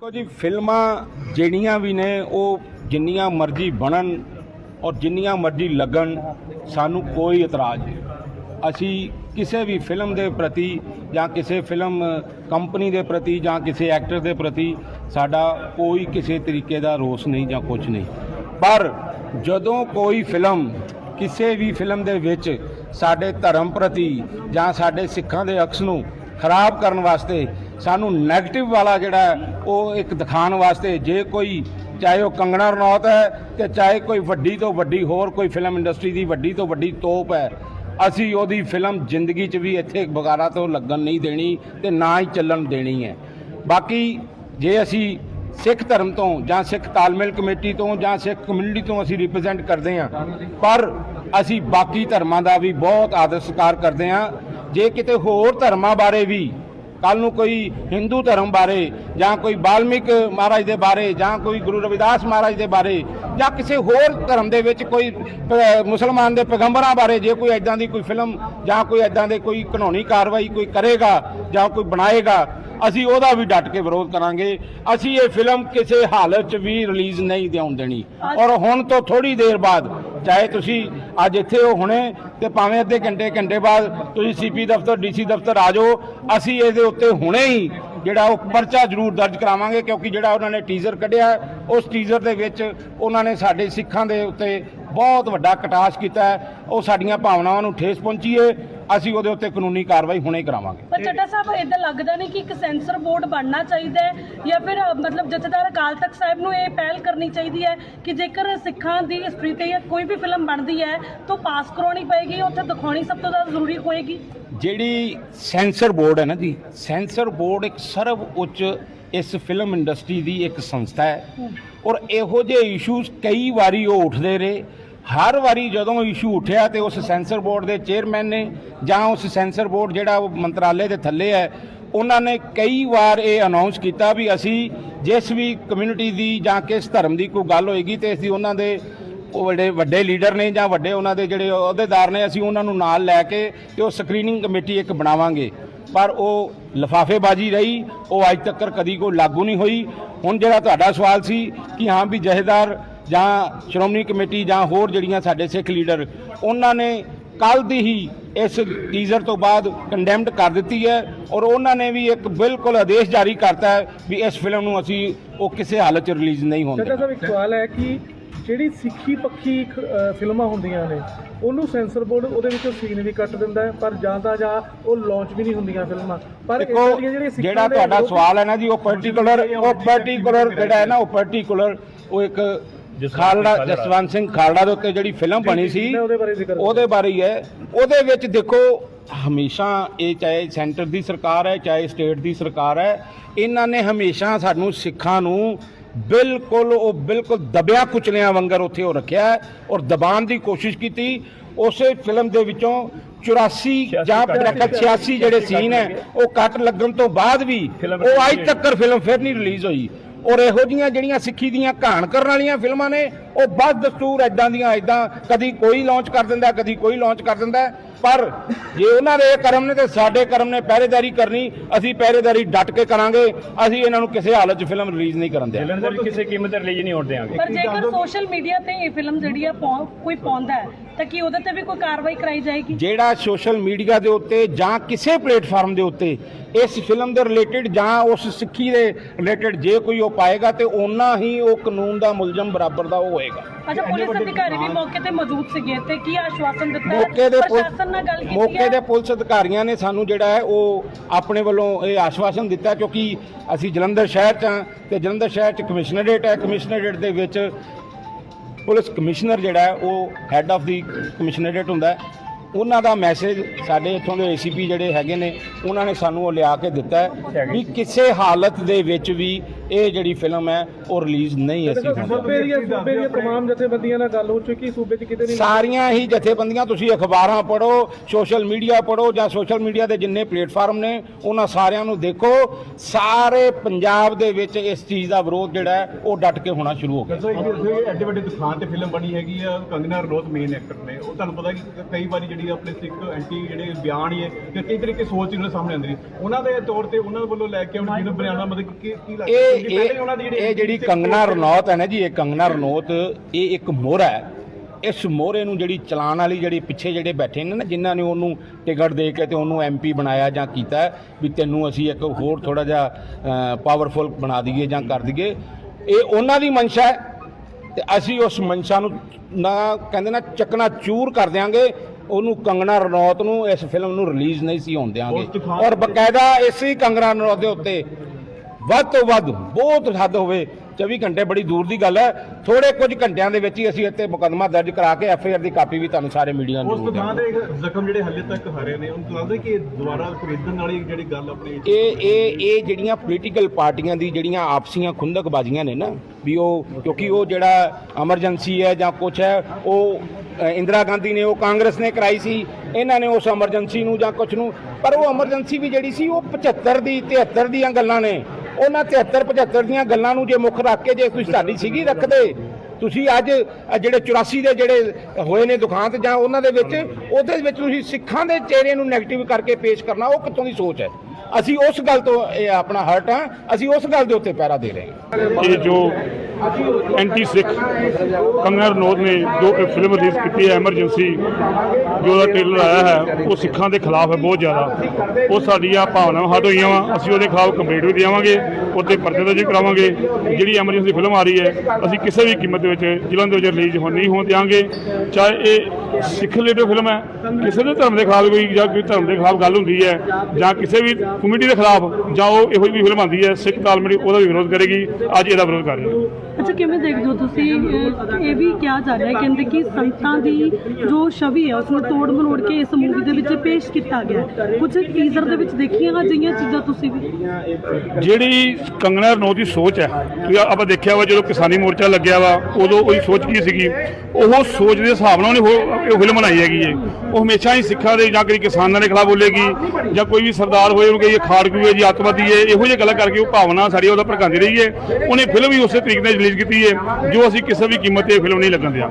ਦੇਖੋ ਜੀ, ਫਿਲਮਾਂ ਜਿਹੜੀਆਂ ਵੀ ਨੇ, ਉਹ ਜਿੰਨੀਆਂ ਮਰਜ਼ੀ ਬਣਨ ਔਰ ਜਿੰਨੀਆਂ ਮਰਜ਼ੀ ਲੱਗਣ, ਸਾਨੂੰ ਕੋਈ ਇਤਰਾਜ਼ ਨਹੀਂ। ਅਸੀਂ ਕਿਸੇ ਵੀ ਫਿਲਮ ਦੇ ਪ੍ਰਤੀ ਜਾਂ ਕਿਸੇ ਫਿਲਮ ਕੰਪਨੀ ਦੇ ਪ੍ਰਤੀ ਜਾਂ ਕਿਸੇ ਐਕਟਰ ਦੇ ਪ੍ਰਤੀ ਸਾਡਾ ਕੋਈ ਕਿਸੇ ਤਰੀਕੇ ਦਾ ਰੋਸ ਨਹੀਂ ਜਾਂ ਕੁਝ ਨਹੀਂ। ਪਰ ਜਦੋਂ ਕੋਈ ਫਿਲਮ ਕਿਸੇ ਵੀ ਫਿਲਮ ਦੇ ਵਿੱਚ ਸਾਡੇ ਧਰਮ ਪ੍ਰਤੀ ਜਾਂ ਸਾਡੇ ਸਿੱਖਾਂ ਦੇ ਅਕਸ ਨੂੰ ਖਰਾਬ ਕਰਨ ਵਾਸਤੇ ਸਾਨੂੰ 네ਗੇਟਿਵ ਵਾਲਾ ਜਿਹੜਾ ਉਹ ਇੱਕ ਦਿਖਾਉਣ ਵਾਸਤੇ ਜੇ ਕੋਈ, ਚਾਹੇ ਉਹ ਕੰਗਣਾ ਰਣੌਤ ਹੈ ਤੇ ਚਾਹੇ ਕੋਈ ਵੱਡੀ ਤੋਂ ਵੱਡੀ ਹੋਰ ਕੋਈ ਫਿਲਮ ਇੰਡਸਟਰੀ ਦੀ ਵੱਡੀ ਤੋਂ ਵੱਡੀ ਤੋਪ ਹੈ, ਅਸੀਂ ਉਹਦੀ ਫਿਲਮ ਜ਼ਿੰਦਗੀ 'ਚ ਵੀ ਇੱਥੇ ਬਗਾਰਾ ਤੋਂ ਲੱਗਣ ਨਹੀਂ ਦੇਣੀ ਤੇ ਨਾ ਹੀ ਚੱਲਣ ਦੇਣੀ ਹੈ। ਬਾਕੀ ਜੇ ਅਸੀਂ ਸਿੱਖ ਧਰਮ ਤੋਂ ਜਾਂ ਸਿੱਖ ਤਾਲਮੇਲ ਕਮੇਟੀ ਤੋਂ ਜਾਂ ਸਿੱਖ ਕਮਿਊਨਿਟੀ ਤੋਂ ਅਸੀਂ ਰਿਪਰੈਜ਼ੈਂਟ ਕਰਦੇ ਹਾਂ, ਪਰ ਅਸੀਂ ਬਾਕੀ ਧਰਮਾਂ ਦਾ ਵੀ ਬਹੁਤ ਆਦਰ ਸਤਿਕਾਰ ਕਰਦੇ ਹਾਂ। ਜੇ ਕਿਤੇ ਹੋਰ ਧਰਮਾਂ ਬਾਰੇ ਵੀ ਕੱਲ ਨੂੰ ਕੋਈ ਹਿੰਦੂ ਧਰਮ ਬਾਰੇ ਜਾਂ ਕੋਈ ਬਾਲਮਿਕ ਮਹਾਰਾਜ ਦੇ ਬਾਰੇ ਜਾਂ ਕੋਈ ਗੁਰੂ ਰਵਿਦਾਸ ਮਹਾਰਾਜ ਦੇ ਬਾਰੇ ਜਾਂ ਕਿਸੇ ਹੋਰ ਧਰਮ ਦੇ ਵਿੱਚ ਕੋਈ ਮੁਸਲਮਾਨ ਦੇ ਪੈਗੰਬਰਾਂ ਬਾਰੇ ਜੇ ਕੋਈ ਐਦਾਂ ਦੀ ਕੋਈ ਫਿਲਮ ਜਾਂ ਕੋਈ ਐਦਾਂ ਦੇ ਕੋਈ ਕਾਨੂੰਨੀ ਕਾਰਵਾਈ ਕੋਈ ਕਰੇਗਾ ਜਾਂ ਕੋਈ ਬਣਾਏਗਾ ਅਸੀਂ ਉਹਦਾ ਵੀ ਡਟ ਕੇ ਵਿਰੋਧ ਕਰਾਂਗੇ। ਅਸੀਂ ਇਹ ਫਿਲਮ ਕਿਸੇ ਹਾਲਤ 'ਚ ਵੀ ਰਿਲੀਜ਼ ਨਹੀਂ ਦੇਉਣ ਦੇਣੀ। ਔਰ ਹੁਣ ਤੋਂ ਥੋੜੀ ਦੇਰ ਬਾਅਦ ਚਾਹੇ ਤੁਸੀਂ ਅੱਜ ਇੱਥੇ ਹੋ ਹੁਣੇ ਤੇ ਭਾਵੇਂ ਅੱਧੇ ਘੰਟੇ ਘੰਟੇ ਬਾਅਦ ਤੁਸੀਂ ਸੀਪੀ ਦਫ਼ਤਰ ਡੀਸੀ ਦਫ਼ਤਰ ਆ ਜਾਓ, ਅਸੀਂ ਇਹਦੇ ਉੱਤੇ ਹੁਣੇ ਹੀ ਜਿਹੜਾ ਉਹ ਪਰਚਾ ਜ਼ਰੂਰ ਦਰਜ ਕਰਾਵਾਂਗੇ ਕਿਉਂਕਿ ਜਿਹੜਾ ਉਹਨਾਂ ਨੇ ਟੀਜ਼ਰ ਕੱਢਿਆ, ਉਸ ਟੀਜ਼ਰ ਦੇ ਵਿੱਚ ਉਹਨਾਂ ਨੇ ਸਾਡੇ ਸਿੱਖਾਂ ਦੇ ਉੱਤੇ ਬਹੁਤ ਵੱਡਾ ਕਟਾਸ਼ ਕੀਤਾ ਉਹ ਸਾਡੀਆਂ ਭਾਵਨਾਵਾਂ ਨੂੰ ਠੇਸ ਪਹੁੰਚੀ ਹੈ ਅਸੀਂ ਉਹਦੇ ਉੱਤੇ ਕਾਨੂੰਨੀ ਕਾਰਵਾਈ ਹੁਣੇ ਕਰਾਵਾਂਗੇ। ਪਰ ਚੱਡਾ ਸਾਹਿਬ ਇਦਾਂ ਲੱਗਦਾ ਨਹੀਂ ਕਿ ਇੱਕ ਸੈਂਸਰ ਬੋਰਡ ਬਣਨਾ ਚਾਹੀਦਾ ਹੈ ਜਾਂ ਫਿਰ ਅ, ਮਤਲਬ ਜਥੇਦਾਰ ਅਕਾਲ ਤਖਤ ਸਾਹਿਬ ਨੂੰ ਇਹ ਪਹਿਲ ਕਰਨੀ ਚਾਹੀਦੀ ਹੈ ਕਿ ਜੇਕਰ ਸਿੱਖਾਂ ਦੀ ਹਿਸਟਰੀ ਤੇ ਜਾਂ ਕੋਈ ਵੀ ਫਿਲਮ ਬਣਦੀ ਹੈ ਤਾਂ ਪਾਸ ਕਰਾਉਣੀ ਪਏਗੀ ਉੱਥੇ ਦਿਖਾਉਣੀ ਸਭ ਤੋਂ ਜ਼ਿਆਦਾ ਜ਼ਰੂਰੀ ਹੋਏਗੀ। ਜਿਹੜੀ ਸੈਂਸਰ ਬੋਰਡ ਹੈ ਨਾ ਜੀ ਸੈਂਸਰ ਬੋਰਡ ਇੱਕ ਸਰਵ ਉੱਚ ਇਸ ਫਿਲਮ ਇੰਡਸਟਰੀ ਦੀ ਇੱਕ ਸੰਸਥਾ ਹੈ। ਔਰ ਇਹੋ ਜਿਹੇ ਇਸ਼ੂਜ਼ ਕਈ ਵਾਰੀ ਉਹ ਉੱਠਦੇ ਰਹੇ ਹਰ ਵਾਰੀ ਜਦੋਂ ਇਸ਼ੂ ਉੱਠਿਆ ਤੇ ਉਸ ਸੈਂਸਰ ਬੋਰਡ ਦੇ ਚੇਅਰਮੈਨ ਨੇ ਜਾਂ ਉਸ ਸੈਂਸਰ ਬੋਰਡ ਜਿਹੜਾ ਉਹ ਮੰਤਰਾਲੇ ਦੇ ਥੱਲੇ ਹੈ, ਉਹਨਾਂ ਨੇ ਕਈ ਵਾਰ ਇਹ ਅਨਾਉਂਸ ਕੀਤਾ ਵੀ ਅਸੀਂ ਜਿਸ ਵੀ ਕਮਿਊਨਿਟੀ ਦੀ ਜਾਂ ਕਿਸ ਧਰਮ ਦੀ ਕੋਈ ਗੱਲ ਹੋਏਗੀ ਤੇ ਅਸੀਂ ਉਹਨਾਂ ਦੇ ਉਹ ਵੱਡੇ ਵੱਡੇ ਲੀਡਰ ਨੇ ਜਾਂ ਵੱਡੇ ਉਹਨਾਂ ਦੇ ਜਿਹੜੇ ਅਹੁਦੇਦਾਰ ਨੇ ਅਸੀਂ ਉਹਨਾਂ ਨੂੰ ਨਾਲ ਲੈ ਕੇ ਤੇ ਉਹ ਸਕਰੀਨਿੰਗ ਕਮੇਟੀ ਇੱਕ ਬਣਾਵਾਂਗੇ। ਪਰ ਉਹ ਲਫਾਫੇਬਾਜ਼ੀ ਰਹੀ, ਉਹ ਅੱਜ ਤੱਕ ਕਦੀ ਕੋਈ ਲਾਗੂ ਨਹੀਂ ਹੋਈ। ਹੁਣ ਜਿਹੜਾ ਤੁਹਾਡਾ ਸਵਾਲ ਸੀ ਕਿ ਹਾਂ ਵੀ ਜਹੇਦਾਰ ਜਾਂ ਸ਼੍ਰੋਮਣੀ ਕਮੇਟੀ ਜਾਂ ਹੋਰ ਜਿਹੜੀਆਂ ਸਾਡੇ ਸਿੱਖ ਲੀਡਰ ਉਹਨਾਂ ਨੇ ਕੱਲ ਦੀ ਹੀ ਇਸ ਟੀਜ਼ਰ ਤੋਂ ਬਾਅਦ ਕੰਡੈਮਡ ਕਰ ਦਿੱਤੀ ਹੈ ਔਰ ਉਹਨਾਂ ਨੇ ਵੀ ਇੱਕ ਬਿਲਕੁਲ ਆਦੇਸ਼ ਜਾਰੀ ਕਰਤਾ ਹੈ ਵੀ ਇਸ ਫਿਲਮ ਨੂੰ ਅਸੀਂ ਉਹ ਕਿਸੇ ਹਾਲਤ 'ਚ ਰਿਲੀਜ਼ ਨਹੀਂ ਹੋਣ ਦੇਣਾ ਸਾਹਿਬ ਇੱਕ ਸਵਾਲ ਹੈ ਕਿ ਜਿਹੜੀ ਸਿੱਖੀ ਪੱਖੀ ਫਿਲਮਾਂ ਹੁੰਦੀਆਂ ਨੇ ਉਹਨੂੰ ਸੈਂਸਰ ਬੋਰਡ ਉਹਦੇ ਵਿੱਚੋਂ ਸੀਨ ਵੀ ਕੱਟ ਦਿੰਦਾ ਹੈ ਪਰ ਜਾਂ ਤਾਂ ਜਾਂ ਉਹ ਲਾਂਚ ਵੀ ਨਹੀਂ ਹੁੰਦੀਆਂ ਫਿਲਮਾ। ਪਰ ਜਿਹੜਾ ਤੁਹਾਡਾ ਸਵਾਲ ਹੈ ਨਾ ਜੀ ਉਹ ਪਾਰਟਿਕੂਲਰ ਉਹ ਪਾਰਟਿਕੂਲਰ ਜਿਹੜਾ ਹੈ ਨਾ ਉਹ ਪਾਰਟਿਕੂਲਰ ਉਹ ਇੱਕ ਖਾਲੜਾ ਜਸਵੰਤ ਸਿੰਘ ਖਾਲੜਾ ਦੇ ਉੱਤੇ ਜਿਹੜੀ ਫਿਲਮ ਬਣੀ ਸੀ ਉਹਦੇ ਬਾਰੇ ਹੀ ਹੈ। ਉਹਦੇ ਵਿੱਚ ਦੇਖੋ ਹਮੇਸ਼ਾ ਇਹ ਚਾਹੇ ਸੈਂਟਰ ਦੀ ਸਰਕਾਰ ਹੈ ਚਾਹੇ ਸਟੇਟ ਦੀ ਸਰਕਾਰ ਹੈ ਇਹਨਾਂ ਨੇ ਹਮੇਸ਼ਾ ਸਾਨੂੰ ਸਿੱਖਾਂ ਨੂੰ ਬਿਲਕੁਲ ਉਹ ਬਿਲਕੁਲ ਦਬਿਆ ਕੁਚਲਿਆਂ ਵਾਂਗਰ ਉੱਥੇ ਉਹ ਰੱਖਿਆ ਔਰ ਦਬਾਉਣ ਦੀ ਕੋਸ਼ਿਸ਼ ਕੀਤੀ। ਉਸੇ ਫਿਲਮ ਦੇ ਵਿੱਚੋਂ 84 ਜਾਂ ਫਿਰ 86 ਜਿਹੜੇ ਸੀਨ ਹੈ ਉਹ ਕੱਟ ਲੱਗਣ ਤੋਂ ਬਾਅਦ ਵੀ ਉਹ ਅੱਜ ਤੱਕ ਫਿਲਮ ਫਿਰ ਨਹੀਂ ਰਿਲੀਜ਼ ਹੋਈ। ਔਰ ਇਹੋ ਜੀਆਂ ਜਿਹੜੀਆਂ ਸਿੱਖੀ ਦੀਆਂ ਕਹਾਣ ਕਰਨ ਵਾਲੀਆਂ ਫਿਲਮਾਂ ਨੇ, ਉਹ ਬਸ ਦਸਤੂਰ ਐਦਾਂ ਦੀਆਂ ਐਦਾਂ ਕਦੀ ਕੋਈ ਲਾਂਚ ਕਰ ਦਿੰਦਾ, ਕਦੀ ਕੋਈ ਲਾਂਚ ਕਰ ਦਿੰਦਾ। ਪਰ ਜੇ ਉਹਨਾਂ ਦੇ ਇਹ ਕਰਮ ਨੇ ਤੇ ਸਾਡੇ ਕਰਮ ਨੇ ਪਹਿਰੇਦਾਰੀ ਕਰਨੀ ਅਸੀਂ ਪਹਿਰੇਦਾਰੀ ਡਟ ਕੇ ਕਰਾਂਗੇ ਅਸੀਂ ਇਹਨਾਂ ਨੂੰ ਕਿਸੇ ਹਾਲਤ 'ਚ ਫਿਲਮ ਰਿਲੀਜ਼ ਨਹੀਂ ਕਰਨ ਦਿਆਂਗੇ। ਫਿਲਮ ਦੇ ਕਿਸੇ ਕੀਮਤ ਤੇ ਰਿਲੀਜ਼ ਨਹੀਂ ਹੋਣ ਦਿਆਂਗੇ। ਪਰ ਜੇਕਰ ਸੋਸ਼ਲ ਮੀਡੀਆ ਤੇ ਇਹ ਫਿਲਮ ਜਿਹੜੀ ਆ ਕੋਈ ਪਾਉਂਦਾ ਹੈ ਤਾਂ ਕੀ ਉਹਦੇ ਤੇ ਵੀ ਕੋਈ ਕਾਰਵਾਈ ਕਰਾਈ ਜਾਏਗੀ? ਜਿਹੜਾ ਸੋਸ਼ਲ ਮੀਡੀਆ ਦੇ ਉੱਤੇ ਜਾਂ ਕਿਸੇ ਪਲੇਟਫਾਰਮ ਦੇ ਉੱਤੇ ਇਸ ਫਿਲਮ ਦੇ ਰਿਲੇਟਡ ਜਾਂ ਉਸ ਸਿੱਖੀ ਦੇ ਰਿਲੇਟਡ ਜੇ ਕੋਈ ਉਹ ਪਾਏਗਾ ਤੇ ਓਨਾ ਹੀ ਉਹ ਕਾਨੂੰਨ ਦਾ ਮੁਲਜ਼ਮ ਬਰਾਬਰ ਦਾ ਉਹ ਹੋਏਗਾ। ਅੱਛਾ ਪੁਲਿਸ ਅਧਿਕਾਰੀ ਵੀ ਮੌਕੇ ਤੇ ਮੌਜੂਦ ਸੀਗੇ ਤੇ ਕੀ ਆਸ਼ਵਾਸਨ ਦਿੱਤਾ? ਹੈ? ਮੌਕੇ ਦੇ ਪੁਲ- ਪ੍ਰਸ਼ਾਸਨ ਨਾਲ ਗੱਲ ਕੀਤੀ ਮੌਕੇ ਹੈ? ਦੇ ਪੁਲਿਸ ਅਧਿਕਾਰੀਆਂ ਨੇ ਸਾਨੂੰ ਜਿਹੜਾ ਹੈ ਉਹ ਆਪਣੇ ਵੱਲੋਂ ਇਹ ਆਸ਼ਵਾਸਨ ਦਿੱਤਾ ਕਿਉਂਕਿ ਅਸੀਂ ਜਲੰਧਰ ਸ਼ਹਿਰ 'ਚ ਹਾਂ ਤੇ ਜਲੰਧਰ ਸ਼ਹਿਰ 'ਚ ਕਮਿਸ਼ਨਰੇਟ ਹੈ। ਕਮਿਸ਼ਨਰੇਟ ਦੇ ਵਿੱਚ ਪੁਲਿਸ ਕਮਿਸ਼ਨਰ ਜਿਹੜਾ ਹੈ ਉਹ ਹੈੱਡ ਆਫ ਦੀ ਕਮਿਸ਼ਨਰੇਟ ਹੁੰਦਾ ਹੈ। ਉਹਨਾਂ ਦਾ ਮੈਸੇਜ ਸਾਡੇ ਇੱਥੋਂ ਦੇ ਏਸੀਪੀ ਜਿਹੜੇ ਹੈਗੇ ਨੇ ਉਹਨਾਂ ਨੇ ਸਾਨੂੰ ਉਹ ਲਿਆ ਕੇ ਦਿੱਤਾ ਹੈ ਵੀ ਕਿਸੇ ਹਾਲਤ ਦੇ ਵਿੱਚ ਵੀ ਇਹ ਜਿਹੜੀ ਫਿਲਮ ਹੈ ਉਹ ਰਿਲੀਜ਼ ਨਹੀਂ ਅਸੀਂ ਹੋਣ ਸੂਬੇ ਦੀਆਂ ਸੂਬੇ ਦੀਆਂ ਤਮਾਮ ਜਥੇਬੰਦੀਆਂ ਨਾਲ ਗੱਲ ਹੋ ਚੁੱਕੀ ਸੂਬੇ 'ਚ ਕਿਤੇ ਨਹੀਂ ਸਾਰੀਆਂ ਹੀ ਜਥੇਬੰਦੀਆਂ ਤੁਸੀਂ ਅਖਬਾਰਾਂ ਪੜ੍ਹੋ ਸੋਸ਼ਲ ਮੀਡੀਆ ਪੜ੍ਹੋ ਜਾਂ ਸੋਸ਼ਲ ਮੀਡੀਆ ਦੇ ਜਿੰਨੇ ਪਲੇਟਫਾਰਮ ਨੇ ਉਹਨਾਂ ਸਾਰਿਆਂ ਨੂੰ ਦੇਖੋ ਸਾਰੇ ਪੰਜਾਬ ਦੇ ਵਿੱਚ ਇਸ ਚੀਜ਼ ਦਾ ਵਿਰੋਧ ਜਿਹੜਾ ਹੈ ਉਹ ਡਟ ਕੇ ਹੋਣਾ ਸ਼ੁਰੂ ਹੋ ਗਿਆ। ਸੋ ਇਹ ਐਡੇ ਵੱਡੇ ਦੁਕਾਨ ਤੇ ਫਿਲਮ ਬਣੀ ਹੈਗੀ ਆ ਕੰਗਨਾ ਰਣੌਤ ਮੇਨ ਐਕਟਰ ਨੇ। ਉਹ ਤੁਹਾਨੂੰ ਪਤਾ ਕਿ ਕਈ ਵਾਰੀ ਜਿਹੜੀ ਆਪਣੇ ਸਿੱਖ ਐਂਟੀ ਜਿਹੜੇ ਬਿਆਨ ਹੀ ਹੈ ਕਈ ਤਰੀਕੇ ਸੋਚ ਇਹਨਾਂ ਸਾਹਮਣੇ ਆਉਂਦੀ ਨੇ ਉਹਨਾਂ ਦੇ ਤੌਰ ਤੇ ਉਹਨਾਂ ਵੱਲੋਂ ਲੈ ਕੇ ਉਹਨਾਂ ਜਿਹਨੂੰ ਬਿਆਨਾ ਮਤਲਬ ਕਿ ਕੀ ਲੱਗਦਾ? ਇਹ ਇਹ ਜਿਹੜੀ ਇਹ ਜਿਹੜੀ ਕੰਗਨਾ ਰਣੌਤ ਹੈ ਨਾ ਜੀ ਇਹ ਕੰਗਨਾ ਰਣੌਤ ਇਹ ਇੱਕ ਮੋਹਰਾ ਹੈ। ਇਸ ਮੋਹਰੇ ਨੂੰ ਜਿਹੜੀ ਚਲਾਨ ਵਾਲੀ ਜਿਹੜੀ ਪਿੱਛੇ ਜਿਹੜੇ ਬੈਠੇ ਨੇ ਨਾ ਜਿਨ੍ਹਾਂ ਨੇ ਉਹਨੂੰ ਟਿਕਟ ਦੇ ਕੇ ਤੇ ਉਹਨੂੰ ਐਮਪੀ ਬਣਾਇਆ ਜਾਂ ਕੀਤਾ ਹੈ, ਵੀ ਤੈਨੂੰ ਅਸੀਂ ਇੱਕ ਹੋਰ ਥੋੜਾ ਜਿਹਾ ਪਾਵਰਫੁਲ ਬਣਾ ਦਈਏ ਜਾਂ ਕਰ ਦਈਏ। ਇਹ ਉਹਨਾਂ ਦੀ ਮਨਸ਼ਾ ਹੈ ਤੇ ਅਸੀਂ ਉਸ ਮਨਸ਼ਾ ਨੂੰ ਨਾ ਕਹਿੰਦੇ ਨਾ ਚੱਕਣਾ ਚੂਰ ਕਰ ਦਿਆਂਗੇ। ਉਹਨੂੰ ਕੰਗਨਾ ਰਣੌਤ ਨੂੰ ਇਸ ਫਿਲਮ ਨੂੰ ਰਿਲੀਜ਼ ਨਹੀਂ ਸੀ ਹੋਣ ਦਿਆਂਗੇ। ਔਰ ਬਕਾਇਦਾ ਇਸੇ ਕੰਗਨਾ ਰਣੌਤ ਦੇ ਉੱਤੇ ਵੱਧ ਤੋਂ ਵੱਧ ਬਹੁਤ ਹੱਦ ਹੋਵੇ 24 ਘੰਟੇ ਬੜੀ ਦੂਰ ਦੀ ਗੱਲ ਹੈ। ਥੋੜੇ ਕੁਝ ਘੰਟਿਆਂ ਦੇ ਵਿੱਚ ਹੀ ਅਸੀਂ ਇੱਥੇ ਮੁਕੱਦਮਾ ਦਰਜ ਕਰਾ ਕੇ ਐਫ ਆਈ ਆਰ ਦੀ ਕਾਪੀ ਵੀ ਤੁਹਾਨੂੰ ਸਾਰੇ ਮੀਡੀਆ ਨੂੰ ਉਸ ਜ਼ਰੂਰ ਤੁਫਾਨ ਦਿਆਂਗੇ ਦੇ ਜ਼ਖਮ ਜਿਹੜੇ ਹੱਲੇ ਤੱਕ ਹਰੇ ਨੇ ਉਹਨਾਂ ਲੱਗਦਾ ਕਿ ਦੁਬਾਰਾ ਖਰੀਦਣ ਵਾਲੀ ਜਿਹੜੀ ਗੱਲ ਆਪਣੀ ਇਹ ਇਹ ਇਹ ਜਿਹੜੀਆਂ ਪੋਲੀਟੀਕਲ ਪਾਰਟੀਆਂ ਦੀ ਜਿਹੜੀਆਂ ਆਪਸੀਆਂ ਖੁੰਦਕਬਾਜ਼ੀਆਂ ਨੇ ਨਾ ਵੀ ਉਹ ਕਿਉਂਕਿ ਉਹ ਜਿਹੜਾ ਐਮਰਜੈਂਸੀ ਹੈ ਜਾਂ ਕੁਝ ਹੈ ਉਹ ਇੰਦਰਾ ਗਾਂਧੀ ਨੇ ਉਹ ਕਾਂਗਰਸ ਨੇ ਕਰਾਈ ਸੀ ਇਹਨਾਂ ਨੇ ਉਸ ਐਮਰਜੈਂਸੀ ਨੂੰ ਜਾਂ ਕੁਝ ਨੂੰ ਪਰ ਉਹ ਐਮਰਜੈਂਸੀ ਵੀ ਜਿਹੜੀ ਸੀ ਉਹ 75 ਦੀ 73 ਦੀਆਂ ਗੱਲਾਂ ਨੇ। ਉਹਨਾਂ 73 75 ਦੀਆਂ ਗੱਲਾਂ ਨੂੰ ਜੇ ਮੁੱਖ ਰੱਖ ਕੇ ਜੇ ਤੁਸੀਂ ਸਾਡੀ ਸੀਗੀ ਰੱਖਦੇ, ਤੁਸੀਂ ਅੱਜ ਜਿਹੜੇ 84 ਦੇ ਜਿਹੜੇ ਹੋਏ ਨੇ ਦੁਖਾਂਤ ਜਾਂ ਉਹਨਾਂ ਦੇ ਵਿੱਚ, ਉਹਦੇ ਵਿੱਚ ਤੁਸੀਂ ਸਿੱਖਾਂ ਦੇ ਚਿਹਰੇ ਨੂੰ ਨੈਗੇਟਿਵ ਕਰਕੇ ਪੇਸ਼ ਕਰਨਾ, ਉਹ ਕਿੱਥੋਂ ਦੀ ਸੋਚ ਹੈ? ਅਸੀਂ ਉਸ ਗੱਲ ਤੋਂ, ਇਹ ਆਪਣਾ ਹਰਟ ਹਾਂ, ਅਸੀਂ ਉਸ ਗੱਲ ਦੇ ਉੱਤੇ ਪੈਰਾ ਦੇ ਰਹੇ ਹਾਂ। ਇਹ ਜੋ ਐਂਟੀ ਸਿੱਖ ਕੰਗਨਾ ਰਣੌਤ ਨੇ ਜੋ ਫਿਲਮ ਰਿਲੀਜ਼ ਕੀਤੀ ਹੈ, ਐਮਰਜੈਂਸੀ, ਜੋ ਉਹਦਾ ਟ੍ਰੇਲਰ ਆਇਆ ਹੈ, ਉਹ ਸਿੱਖਾਂ ਦੇ ਖਿਲਾਫ ਹੈ ਬਹੁਤ ਜ਼ਿਆਦਾ। ਉਹ ਸਾਡੀਆਂ ਭਾਵਨਾਵਾਂ ਹੱਦ ਹੋਈਆਂ ਵਾ, ਅਸੀਂ ਉਹਦੇ ਖਿਲਾਫ ਕੰਪਲੇਂਟ ਵੀ ਦੇਵਾਂਗੇ ਉਹਤੇ ਪਰਚੇ ਦਰਜ ਕਰਾਵਾਂਗੇ। ਜਿਹੜੀ ਐਮਰਜੈਂਸੀ ਫਿਲਮ ਆ ਰਹੀ ਹੈ, ਅਸੀਂ ਕਿਸੇ ਵੀ ਕੀਮਤ ਦੇ ਵਿੱਚ ਜ਼ਿਲ੍ਹਾ ਦੇ ਵਿੱਚ ਰਿਲੀਜ਼ ਹੋਣ ਨਹੀਂ ਹੋਣ ਦਿਆਂਗੇ ਚਾਹੇ ਇਹ ਸਿੱਖ ਰਿਲੇਟਡ ਫਿਲਮ ਹੈ। ਕਿਸੇ ਦੇ ਧਰਮ ਦੇ ਖਿਲਾਫ ਕੋਈ ਜਾਂ ਕੋਈ ਧਰਮ ਦੇ ਖਿਲਾਫ ਗੱਲ ਹੁੰਦੀ ਹੈ ਜਾਂ ਕਿਸੇ ਵੀ ਕਮਿਊਨਿਟੀ ਦੇ ਖਿਲਾਫ ਜਾਂ ਉਹ ਇਹੋ ਜਿਹੀ ਫਿਲਮ ਆਉਂਦੀ ਹੈ ਸਿੱਖ ਤਾਲਮੇਲ ਉਹਦਾ ਵੀ ਵਿਰੋਧ ਕਰੇਗੀ ਅੱਜ ਇਹਦਾ ਵਿਰੋਧ ਕਰ ਰਹੀ। ਹੈ ਅੱਛਾ ਕਿਵੇਂ ਦੇਖਦੇ ਹੋ ਤੁਸੀਂ? ਇਹ ਵੀ ਕਿਹਾ ਜਾ ਰਿਹਾ ਹੈ ਕਹਿੰਦੇ ਕਿ ਸੰਤਾਂ ਦੀ ਜੋ ਛਵੀ ਹੈ ਉਸ ਨੂੰ ਤੋੜ ਮਰੋੜ ਕੇ ਇਸ ਮੂਵੀ ਦੇ ਵਿੱਚ ਪੇਸ਼ ਕੀਤਾ ਗਿਆ। ਕੁਝ ਟੀਜ਼ਰ ਦੇ ਵਿੱਚ ਦੇਖੀਆਂ ਜਿਹੀਆਂ ਚੀਜ਼ਾਂ ਤੁਸੀਂ ਵੀ? ਜਿਹੜੀ ਕੰਗਨਾ ਰਣੌਤ ਦੀ ਸੋਚ ਹੈ ਤੁਸੀਂ ਆਪਾਂ ਦੇਖਿਆ ਵਾ ਜਦੋਂ ਕਿਸਾਨੀ ਮੋਰਚਾ ਲੱਗਿਆ ਵਾ ਉਦੋਂ ਉਹਦੀ ਸੋਚ ਕੀ ਸੀਗੀ? ਉਹ ਸੋਚ ਦੇ ਹਿਸਾਬ ਨਾਲ ਉਹਨੇ ਉਹ- ਫਿਲਮ ਬਣਾਈ ਹੈਗੀ ਹੈ ਉਹ ਹਮੇਸ਼ਾ ਹੀ ਸਿੱਖਾਂ ਦੇ ਜਾਂ ਕੋਈ ਕਿਸਾਨਾਂ ਦੇ ਖਿਲਾਫ ਬੋਲੇਗੀ ਜਾਂ ਕੋਈ ਵੀ ਸਰਦਾਰ ਹੋਏ ਉਹਨੂੰ ਕਹੇ ਖਾੜਕੂ ਹੈ ਜੀ ਅੱਤਵਾਦੀ ਹੈ ਇਹੋ ਜਿਹੀ ਗੱਲਾਂ ਕਰਕੇ ਉਹ ਭਾਵਨਾ ਸਾਡੀ ਉਹਦਾ ਭੜਕਾਉਂਦੀ ਰਹੀ ਹੈ ਉਹਨੇ ਫਿਲਮ ਵੀ ਉਸੇ ਤਰੀਕੇ ਨਾਲ ਰਿਲੀਜ਼ ਕੀਤੀ ਹੈ ਜੋ ਅਸੀਂ ਕਿਸੇ ਵੀ ਕੀਮਤ ਤੇ ਫਿਲਮ ਨਹੀਂ ਲੱਗਣ ਦਿਆ।